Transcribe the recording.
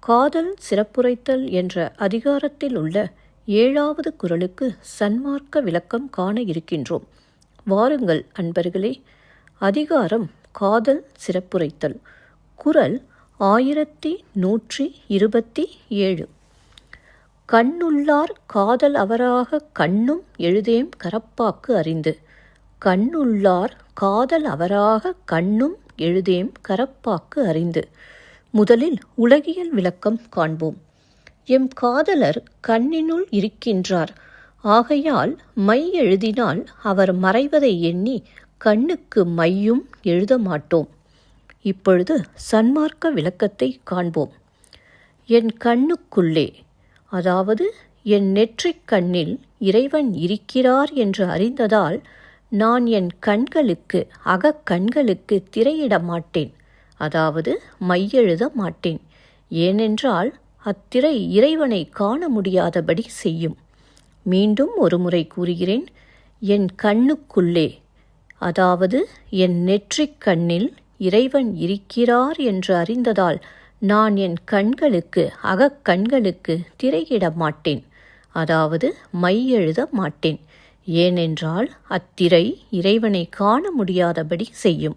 காதல் சிறப்புரைத்தல் என்ற அதிகாரத்தில் உள்ள ஏழாவது குரலுக்கு சன்மார்க்க விளக்கம் காண இருக்கின்றோம். வாருங்கள் அன்பர்களே அதிகாரம் காதல் சிறப்புரைத்தல். குரல் ஆயிரத்தி நூற்றி இருபத்தி ஏழு. கண்ணுள்ளார் காதல் அவராக கண்ணும் எழுதேம் கரப்பாக்கு அறிந்து. கண்ணுள்ளார் காதல் அவராக கண்ணும் எழுதேம் கரப்பாக்கு அறிந்து. முதலில் உலகியல் விளக்கம் காண்போம். எம் காதலர் கண்ணினுள் இருக்கின்றார். ஆகையால் மை எழுதினால் அவர் மறைவதை எண்ணி கண்ணுக்கு மையும் எழுத மாட்டோம். இப்பொழுது சன்மார்க்க விளக்கத்தை காண்போம். என் கண்ணுக்குள்ளே அதாவது என் நெற்றிக் கண்ணில் இறைவன் இருக்கிறார் என்று அறிந்ததால் நான் என் கண்களுக்கு அகக்கண்களுக்கு திரையிட மாட்டேன். அதாவது மையெழுத மாட்டேன். ஏனென்றால் அத்திரை இறைவனை காண முடியாதபடி செய்யும். மீண்டும் ஒருமுறை கூறுகிறேன் என் கண்ணுக்குள்ளே. அதாவது என் நெற்றிக் கண்ணில் இறைவன் இருக்கிறார் என்று அறிந்ததால் நான் என் கண்களுக்கு அகக்கண்களுக்கு திரையிட மாட்டேன். அதாவது மை எழுத மாட்டேன். ஏனென்றால் அத்திரை இறைவனை காண முடியாதபடி செய்யும்.